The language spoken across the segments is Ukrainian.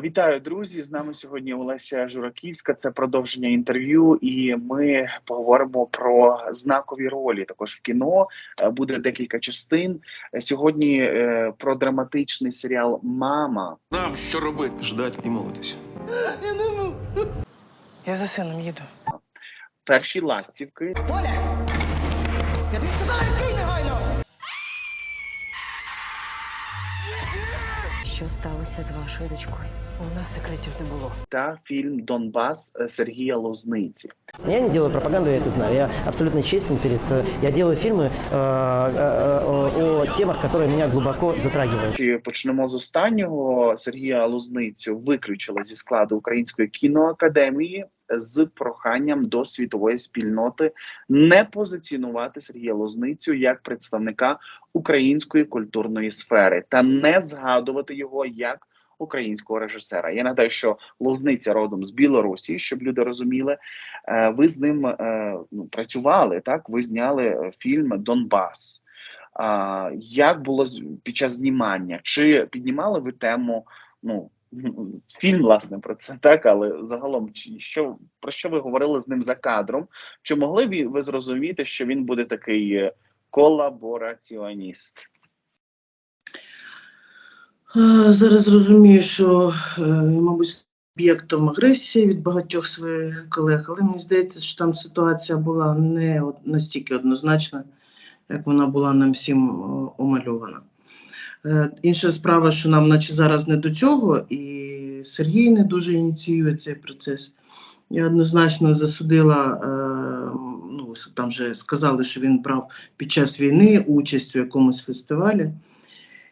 Вітаю, друзі! З нами сьогодні Олеся Жураківська. Це продовження інтерв'ю, і ми поговоримо про знакові ролі. Також в кіно Е, буде декілька частин. Сьогодні е, про драматичний серіал Мама. Нам що робити? Ждать і молитись. Я за сином їду. Перші ластівки Оля! Що сталося з вашою дочкою? У нас секретів не було. та фільм Донбас е, Сергія Лозниці. Я не делаю пропаганду, я это знаю. Я абсолютно честен перед... э, Я делаю фильмы э, э, о, о темах, которые меня глубоко затрагивают. Чи почнемо з останнього Сергія Лозницю виключили зі складу Української кіноакадемії з проханням до світової спільноти не позиціонувати Сергія Лозницю як представника української культурної сфери та не згадувати його як українського режисера. Я нагадаю, що Лозниця родом з Білорусі, щоб люди розуміли. Е, Ви з ним е, ну, працювали так. Ви зняли фільм Донбас. Як було під час знімання? Чи піднімали ви тему? Ну фільм власне про це так, але загалом, що про що ви говорили з ним за кадром? Чи могли б ви зрозуміти, що він буде такий е, колабораціоніст? Е, Зараз розумію, що, е, мабуть, об'єктом агресії від багатьох своїх колег, але мені здається, що там ситуація була не настільки однозначна, як вона була нам всім омальована. Е, Інша справа, що нам, наче зараз не до цього, і Сергій не дуже ініціює цей процес. Я однозначно засудила, е, ну, там вже сказали, що він брав під час війни участь у якомусь фестивалі.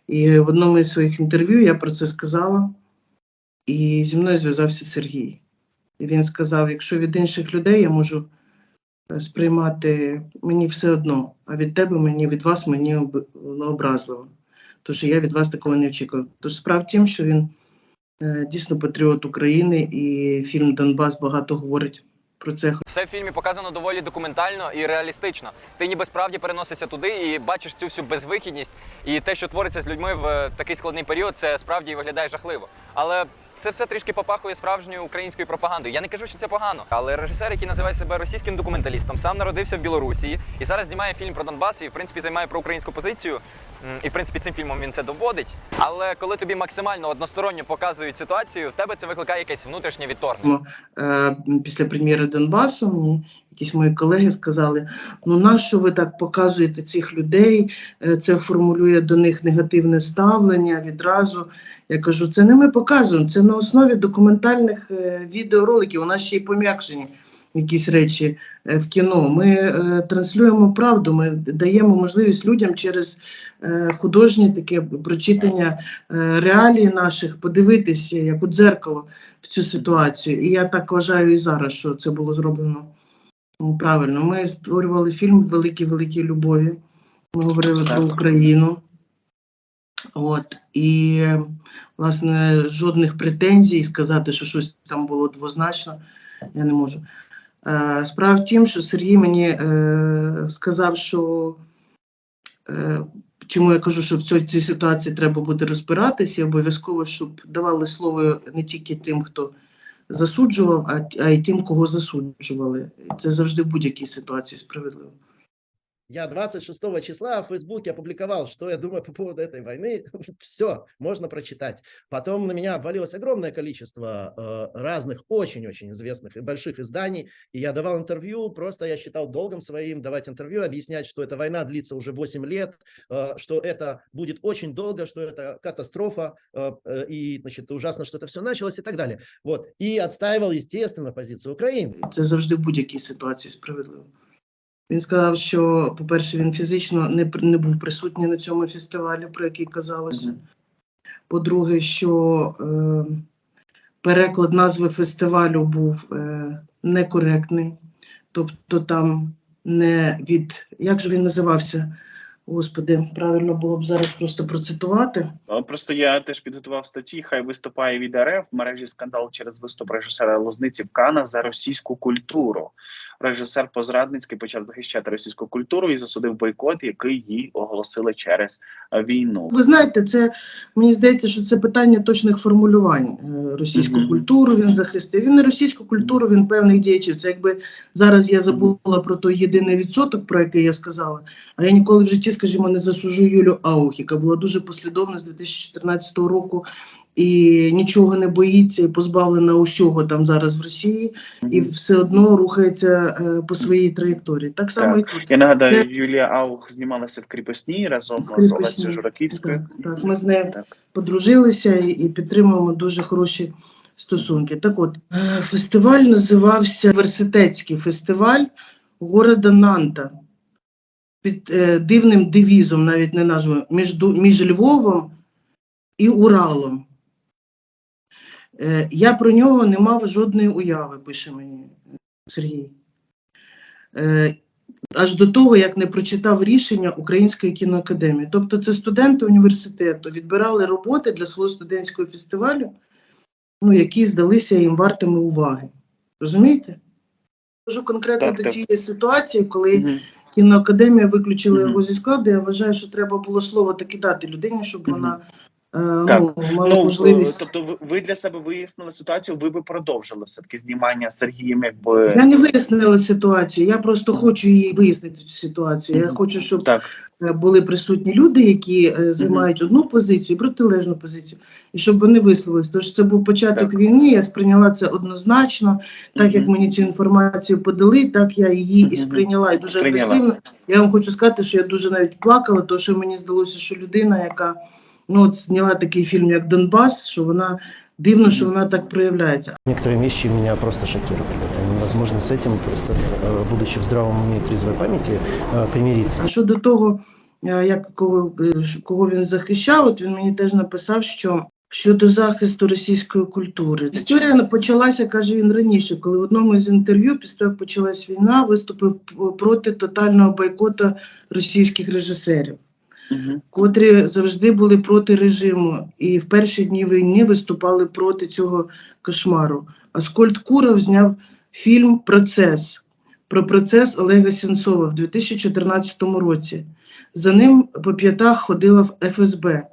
І в одному із своїх інтерв'ю я про це сказала, і зі мною зв'язався Сергій. І він сказав: якщо від інших людей я можу е, сприймати мені все одно, а від тебе мені, від вас мені воно образливо. Тож я від вас такого не очікував. Тож справа в тім, що він е, дійсно патріот України, і фільм Донбас багато говорить про це. Все в фільмі показано доволі документально і реалістично. Ти ніби справді переносишся туди і бачиш цю всю безвихідність. І те, що твориться з людьми в е, такий складний період, це справді виглядає жахливо. Але це все трішки попахує справжньою українською пропагандою. Я не кажу, що це погано. Але режисер, який називає себе російським документалістом, сам народився в Білорусі і зараз знімає фільм про Донбас і в принципі займає проукраїнську позицію. І в принципі цим фільмом він це доводить. Але коли тобі максимально односторонньо показують ситуацію, в тебе це викликає якесь внутрішнє відторгнення. Е, Після прем'єри Донбасу мені якісь мої колеги сказали: ну нащо ви так показуєте цих людей? Е, Це формулює до них негативне ставлення відразу. Я кажу, це не ми показуємо, це на основі документальних е, відеороликів. У нас ще й пом'якшені якісь речі е, в кіно. Ми транслюємо правду, ми даємо можливість людям через художнє таке прочитання реалій наших подивитися як у дзеркало в цю ситуацію. І я так вважаю і зараз, що це було зроблено правильно. Ми створювали фільм в великій великій любові. Ми говорили про Україну. От і власне жодних претензій сказати, що щось там було двозначно, я не можу. Е, Справа в тім, що Сергій мені е, сказав, що е, чому я кажу, що в цій, цій ситуації треба буде розбиратися, обов'язково, щоб давали слово не тільки тим, хто засуджував, а, й тим, кого засуджували. Це завжди в будь-якій ситуації справедливо. Я 26 числа в Фейсбуке опубликовал, что я думаю по поводу этой войны. Все, можно прочитать. Потом на меня обвалилось огромное количество э, разных очень-очень известных и больших изданий. И я давал интервью, просто я считал долгом своим давать интервью, объяснять, что эта война длится уже 8 лет, э, что это будет очень долго, что это катастрофа, э, э, и, значит, ужасно, что это все началось и так далее. Вот. И отстаивал, естественно, позицию Украины. Це завжди в будь-якій ситуації справедливо. Він сказав, що, по-перше, він фізично не, не був присутній на цьому фестивалі, про який казалося. По-друге, що е, переклад назви фестивалю був е, некоректний. Тобто там не від, як же він називався? Господи, правильно було б зараз просто процитувати. Е, Просто я теж підготував статті. Хай виступає від РФ в мережі скандал через виступ режисера Лозниці в Канах за російську культуру. Режисер позрадницький почав захищати російську культуру і засудив бойкот, який їй оголосили через війну. Ви знаєте, це мені здається, що це питання точних формулювань. Е, Російську Мгм. культуру він захистив. Він не російську культуру, він певних діячів. Це якби зараз я забула про той єдиний відсоток, про який я сказала. А я ніколи в житті, скажімо, не засуджую Юлю Аух, яка була дуже послідовна з 2014 року і нічого не боїться, і позбавлена усього там зараз в Росії, і все одно рухається е, по своїй траєкторії. Так само і тут. Я нагадаю, Юлія Аух знімалася в кріпосній разом з Кріпосні. Олесею Жураківською. Так, так, ми з нею Так. подружилися і, і підтримуємо дуже хороші стосунки. Так от, е, фестиваль називався Університетський фестиваль города Нанта. Під е, дивним девізом, навіть не назвою, між, між Львовом і Уралом. Е, я про нього не мав жодної уяви, пише мені Сергій. Е, аж до того, як не прочитав рішення Української кіноакадемії. Тобто це студенти університету відбирали роботи для свого студентського фестивалю, ну, які здалися їм вартими уваги. Розумієте? Кажу конкретно Так, до так. цієї ситуації, коли Мгм. Кіноакадемія виключила його зі складу, я вважаю, що треба було слово таки дати людині, щоб вона Так. ну, Ну, можливість. тобто, ви, для себе вияснили ситуацію, ви би продовжили все таки знімання з Сергієм, якби Я не вияснила ситуацію, я просто хочу її вияснити цю ситуацію. Я хочу, щоб так. е, були присутні люди, які е, займають одну позицію, протилежну позицію, і щоб вони висловилися. Тож це був початок Так. війни. Я сприйняла це однозначно. Так як мені цю інформацію подали, так я її і сприйняла і дуже Сприйняла. агресивно. Я вам хочу сказати, що я дуже навіть плакала, тому що мені здалося, що людина, яка ну от зняла такий фільм, як Донбас, що вона дивно, що вона так проявляється. Некоторые вещи меня просто шокировали. Это невозможно с этим, просто э, будучи в здравом уме и трезвой памяти, э, примириться. А щодо того, е, як кого, е, ш- кого він захищав, от він мені теж написав, що щодо захисту російської культури. Історія не почалася, каже він раніше, коли в одному з інтерв'ю, після того, як почалась війна, виступив п- проти тотального бойкоту російських режисерів, Мгм. котрі завжди були проти режиму і в перші дні війни виступали проти цього кошмару. Аскольд Куров зняв фільм Процес про процес Олега Сенцова в 2014 році. За ним по п'ятах ходила в ФСБ.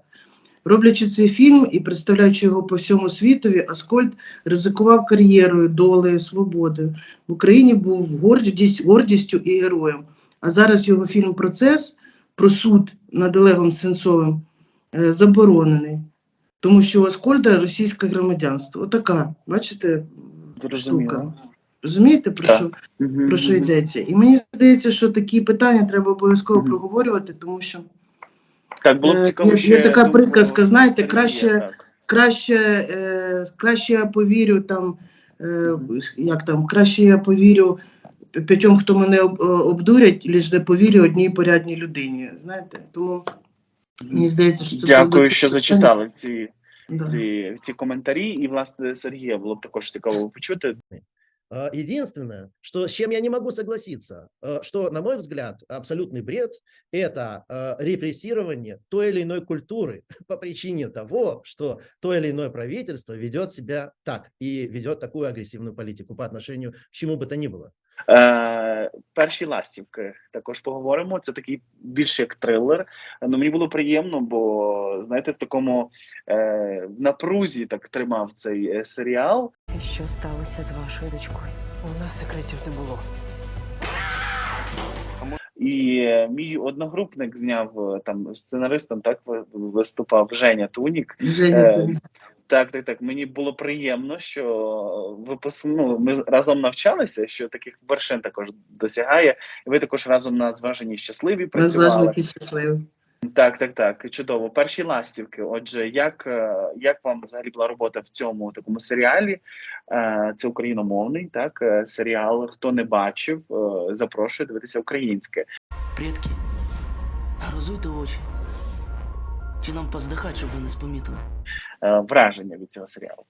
Роблячи цей фільм і представляючи його по всьому світові, Аскольд ризикував кар'єрою, долею, свободою. В Україні був гордість, гордістю і героєм. А зараз його фільм Процес про суд над Олегом Сенцовим е, заборонений, тому що у Аскольда російське громадянство. Отака, бачите, Зрозуміло. штука. Розумієте, про Так. що? Про що йдеться. І мені здається, що такі питання треба обов'язково проговорювати, тому що Так, було б Е, цікаво, є- ще є така приказка, знаєте, Сергія, краще- так. краще, е, краще я повірю там, е, як там, краще я повірю п'ятьом, хто мене об, обдурять, лише не повірю одній порядній людині. Знаєте, тому мені здається, що тут Дякую, дуже що питання- зачитали ці, Да. ці, ці коментарі. І, власне, Сергія було б також цікаво почути. А, Единственное, что с чем я не могу согласиться, э, что, на мой взгляд, абсолютный бред – это э, репрессирование той или иной культуры по причине того, что то или иное правительство ведет себя так и ведет такую агрессивную политику по отношению к чему бы то ни было. Е, перші ластівки також поговоримо. Це такий більше як трилер. Ну мені було приємно, бо знаєте, в такому е, напрузі так тримав цей е, серіал. Що сталося з вашою дочкою? У нас секретів не було. І е, мій одногрупник зняв е, там сценаристом, так виступав Женя Тунік. Женя, Е, ти- Так, так, так. Мені було приємно, що випуск... ну, ми разом навчалися, що таких вершин також досягає. І ви також разом на зваженні щасливі нас працювали. важливі щасливі. Так, так, так. Чудово. Перші ластівки. Отже, як, е, як вам взагалі була робота в цьому такому серіалі? Е, Це україномовний, так, е, серіал. Хто не бачив, запрошую дивитися українське. Предки, розуйте очі. Чи нам поздихати, щоб ви не спомітили? Е, Враження від цього серіалу.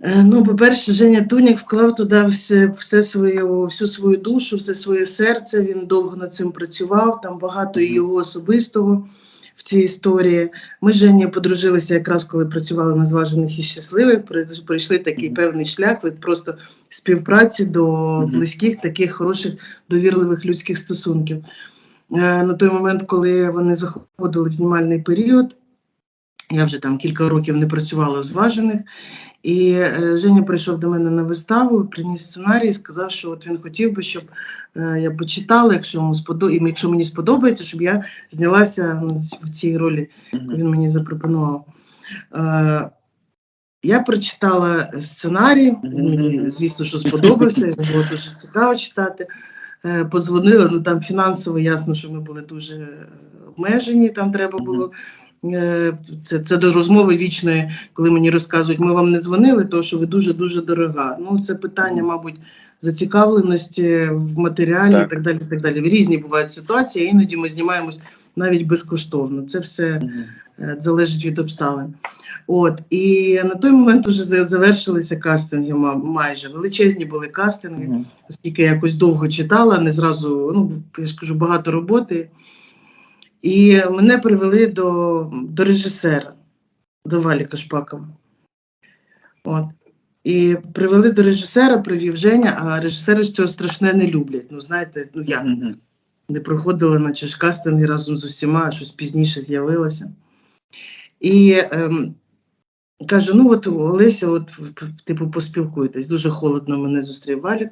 Е, Ну, по-перше, Женя Туняк вклав туди все, все свою, всю свою душу, все своє серце. Він довго над цим працював. Там багато і його особистого в цій історії. Ми з Женєю подружилися якраз коли працювали на зважених і щасливих. Пройшли такий певний шлях від просто співпраці до близьких, таких хороших, довірливих людських стосунків. Е, На той момент, коли вони заходили в знімальний період, я вже там кілька років не працювала в зважених. І е, Женя прийшов до мене на виставу, приніс сценарій і сказав, що от він хотів би, щоб е, я почитала, якщо йому сподо... і якщо мені сподобається, щоб я знялася ну, в цій ролі, яку він мені запропонував. Е, я прочитала сценарій, мені, звісно, що сподобався, було дуже цікаво читати. Е, Позвонила, ну там фінансово ясно, що ми були дуже обмежені, там треба було. Е, Це, це до розмови вічної, коли мені розказують, ми вам не дзвонили, тому що ви дуже-дуже дорога. Ну, це питання, мабуть, зацікавленості в матеріалі Так. і так далі. і так далі. Різні бувають ситуації, іноді ми знімаємось навіть безкоштовно. Це все е, залежить від обставин. От і на той момент вже завершилися кастинги майже величезні були кастинги, оскільки я якось довго читала, не зразу, ну я ж кажу, багато роботи. І мене привели до, до режисера, до Валіка Шпакова. От. І привели до режисера, привів Женя, а режисери ж цього страшне не люблять. Ну, знаєте, ну як? Не проходила ж кастинги разом з усіма, щось пізніше з'явилося. І ем, каже: ну от Олеся, от типу, поспілкуйтесь. Дуже холодно мене зустрів Валік.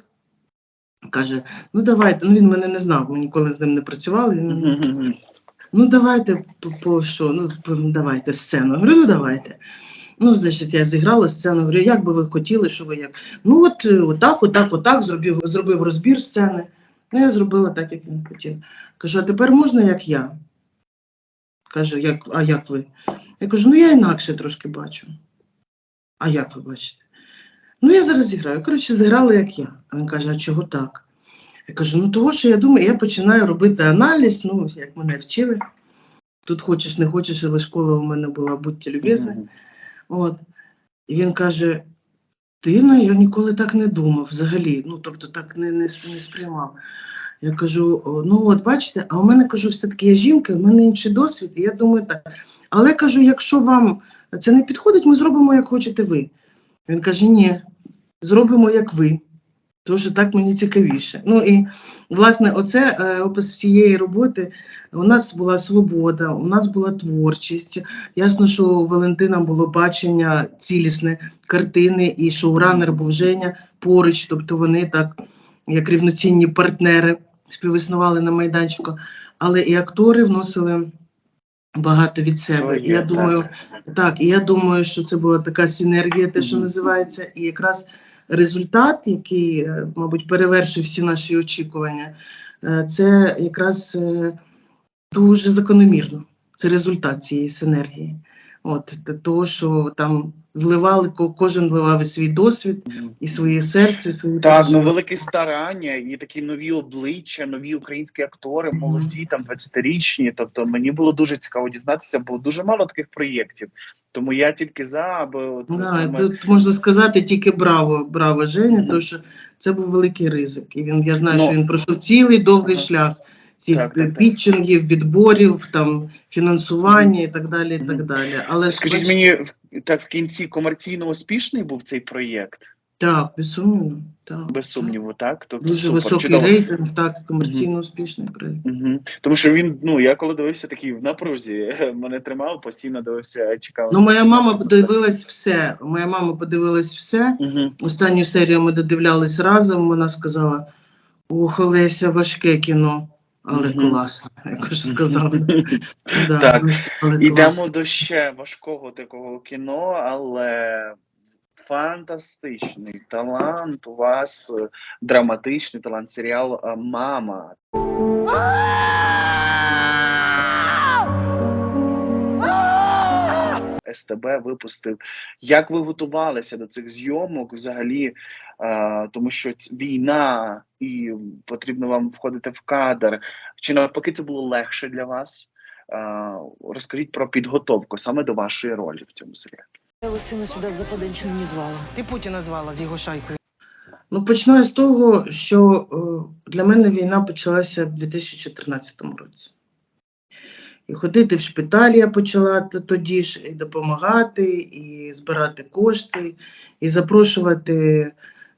Каже: ну давайте, ну він мене не знав, ми ніколи з ним не працювали. Він Ну, давайте по, що? Ну, давайте сцену. Я говорю, ну давайте. Ну, значить, я зіграла сцену, говорю, як би ви хотіли, що ви як? Ну, от е, отак, отак, отак, зробив, зробив розбір сцени. Ну, я зробила так, як він хотів. Кажу, а тепер можна, як я? Каже, як, а як ви? Я кажу, ну я інакше трошки бачу. А як ви бачите? Ну, я зараз зіграю. Коротше, зіграла, як я. А він каже, а чого так? Я кажу, ну того, що я думаю, я починаю робити аналіз, ну, як мене вчили. Тут хочеш, не хочеш, але школа у мене була, будьте любезні. От. І він каже: дивно, я ніколи так не думав взагалі. Ну, тобто так не, не, не сприймав. Я кажу: ну от бачите, а у мене кажу, все-таки я жінка, в мене інший досвід, і я думаю так. Але кажу, якщо вам це не підходить, ми зробимо, як хочете ви. Він каже: ні, зробимо, як ви. Тому що так мені цікавіше. Ну і власне, оце е, опис всієї роботи. У нас була свобода, у нас була творчість. Ясно, що у Валентина було бачення цілісне картини, і шоуранер був Женя поруч. Тобто вони так, як рівноцінні партнери, співіснували на майданчику. Але і актори вносили багато від себе. Своє, і я так. думаю, так, і я думаю, що це була така синергія, те, що називається, і якраз результат, який, е, мабуть, перевершив всі наші очікування, е, це якраз е, дуже закономірно. Це результат цієї синергії. От того, що там вливали, ко- кожен вливав і свій досвід, і своє серце, і свої Так, ну велике старання, і такі нові обличчя, нові українські актори, молоді, там 20-річні. Тобто мені було дуже цікаво дізнатися, бо дуже мало таких проєктів. Тому я тільки за, аби от Да, саме... тут можна сказати тільки браво, браво Женя, тому що це був великий ризик. І він, я знаю, Ну, що він пройшов цілий довгий ага. шлях цих Так, так, так. пітчингів, відборів, там фінансування і так далі. І так далі. Але Скажіть мені, так в кінці комерційно успішний був цей проєкт? так, безсумнівно. Так, Без сумніву, так? Тобто Дуже супер, високий чудово. рейтинг, так, комерційно успішний проєкт. Угу. Тому що він, ну я коли дивився такий в напрузі, мене тримав, постійно дивився, чекав. Ну, моя мама подивилась все. Моя мама подивилась все. Угу. Останню серію ми додивлялись разом. Вона сказала: Ох, Олеся, важке кіно, але класно. Я вже сказав. Да, Так. Ідемо до ще важкого такого кіно, але фантастичний талант у вас, е, драматичний талант, серіал Мама. СТБ випустив. Як ви готувалися до цих зйомок взагалі? Е, тому що війна і потрібно вам входити в кадр. Чи навпаки це було легше для вас? Е, розкажіть про підготовку саме до вашої ролі в цьому серіалі. Ви сина сюди з западенщини не звала. Ти Путіна звала з його шайкою. Ну, почну я з того, що е, для мене війна почалася в 2014 році. І ходити в шпиталь я почала тоді ж, і допомагати, і збирати кошти, і запрошувати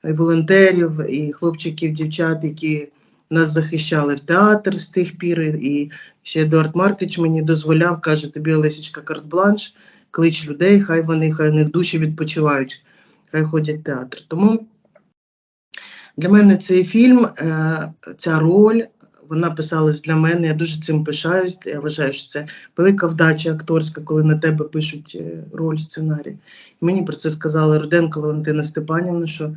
волонтерів, і хлопчиків, дівчат, які нас захищали в театр з тих пір. І ще Едуард Маркич мені дозволяв, каже, тобі Олесічка карт-бланш, клич людей, хай вони, хай у них душі відпочивають, хай ходять в театр. Тому для мене цей фільм, е, ця роль, вона писалась для мене. Я дуже цим пишаюсь. Я вважаю, що це велика вдача акторська, коли на тебе пишуть е, роль, сценарій. І мені про це сказала Руденко Валентина Степанівна, що е,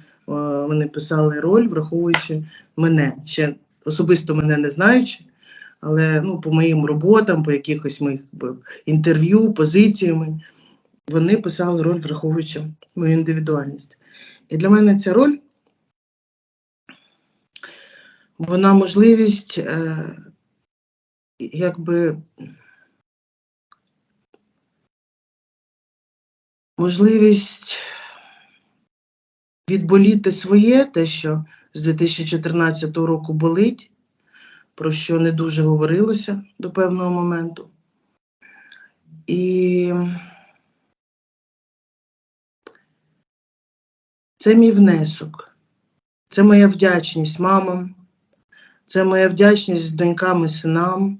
вони писали роль, враховуючи мене, ще особисто мене не знаючи. Але ну, по моїм роботам, по якихось моїх інтерв'ю, позиціями, вони писали роль, враховуючи мою індивідуальність. І для мене ця роль вона можливість е, якби можливість відболіти своє, те, що з 2014 року болить, про що не дуже говорилося до певного моменту. І це мій внесок, це моя вдячність мамам, це моя вдячність донькам і синам.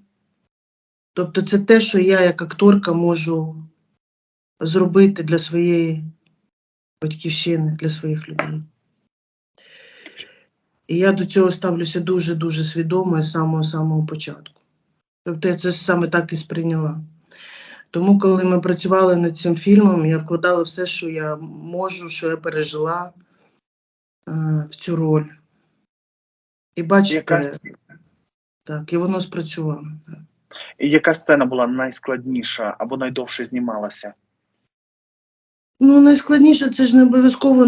Тобто це те, що я як акторка можу зробити для своєї батьківщини, для своїх людей. І я до цього ставлюся дуже-дуже свідомо з самого-самого початку. Тобто я це саме так і сприйняла. Тому, коли ми працювали над цим фільмом, я вкладала все, що я можу, що я пережила е, в цю роль. І бачите, Яка, так, і воно спрацювало. І яка сцена була найскладніша або найдовше знімалася? Ну, найскладніше, це ж не обов'язково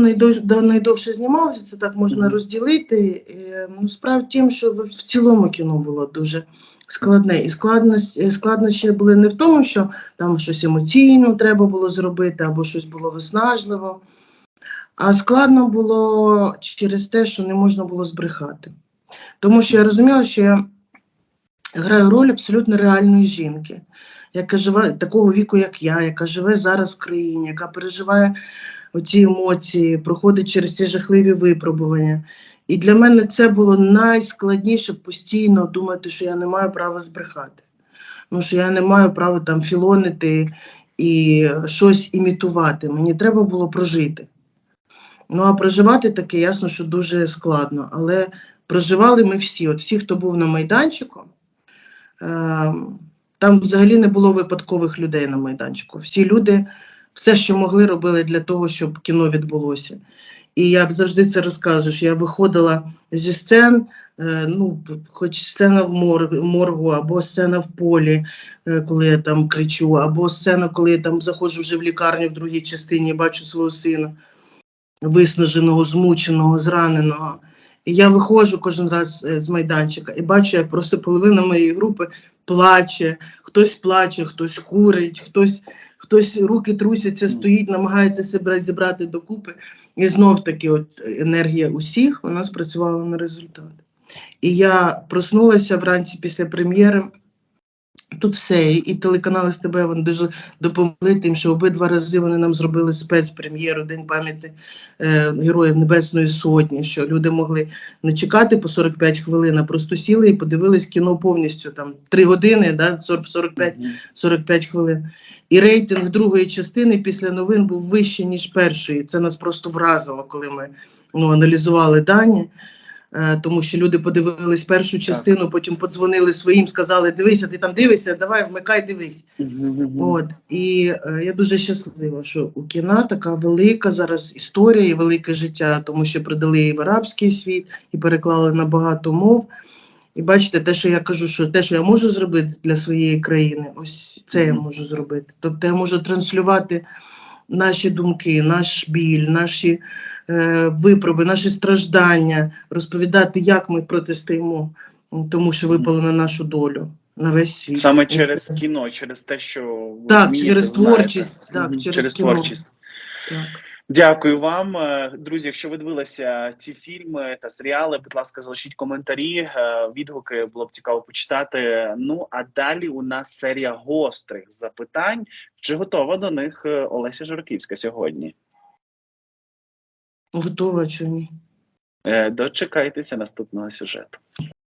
найдовше знімалося, це так можна розділити. Е, Ну, справа в тім, що в цілому кіно було дуже складне. І складність, е, складнощі були не в тому, що там щось емоційно треба було зробити, або щось було виснажливо. А складно було через те, що не можна було збрехати. Тому що я розуміла, що я граю роль абсолютно реальної жінки, яка живе такого віку, як я, яка живе зараз в країні, яка переживає оці емоції, проходить через ці жахливі випробування. І для мене це було найскладніше постійно думати, що я не маю права збрехати. Ну, що я не маю права там філонити і щось імітувати. Мені треба було прожити. Ну, а проживати таке, ясно, що дуже складно. Але проживали ми всі. От всі, хто був на майданчику, Ем, Там взагалі не було випадкових людей на майданчику. Всі люди все, що могли, робили для того, щоб кіно відбулося. І як завжди це розкажеш, я виходила зі сцен, е, ну, хоч сцена в моргу, або сцена в полі, е, коли я там кричу, або сцена, коли я там заходжу вже в лікарню в другій частині, бачу свого сина виснаженого, змученого, зраненого. І я виходжу кожен раз е, з майданчика і бачу, як просто половина моєї групи плаче, хтось плаче, хтось курить, хтось, хтось руки трусяться, стоїть, намагається себе зібрати докупи. І знов таки, от енергія усіх вона спрацювала на результат. І я проснулася вранці після прем'єри. Тут все, і телеканали СТБ вони дуже допомогли тим, що обидва рази вони нам зробили спецпрем'єру, День пам'яті е, Героїв Небесної Сотні, що люди могли не чекати по 45 хвилин, а просто сіли і подивились кіно повністю там 3 години, да, 40, 45 Мгм. 45 хвилин. І рейтинг другої частини після новин був вищий, ніж першої. Це нас просто вразило, коли ми ну, аналізували дані. Е, Тому що люди подивились першу частину, потім подзвонили своїм, сказали: Дивися, ти там дивишся, давай вмикай, дивись. От і е, я дуже щаслива, що у кіна така велика зараз історія і велике життя, тому що придали її в арабський світ і переклали на багато мов. І бачите, те, що я кажу, що те, що я можу зробити для своєї країни, ось це я можу зробити. Тобто я можу транслювати наші думки, наш біль, наші е, випроби, наші страждання, розповідати, як ми протистоїмо тому, що випало на нашу долю, на весь світ. Саме через кіно, через те, що Так, вмієте, через знаєте. творчість, так, через через кіно. творчість. Так. Дякую вам, Е, друзі. Якщо ви дивилися ці фільми та серіали, будь ласка, залишіть коментарі, е, відгуки було б цікаво почитати. Ну а далі у нас серія гострих запитань. Чи готова до них е, Олеся Журківська сьогодні? Готова чи ні? Дочекайтеся наступного сюжету.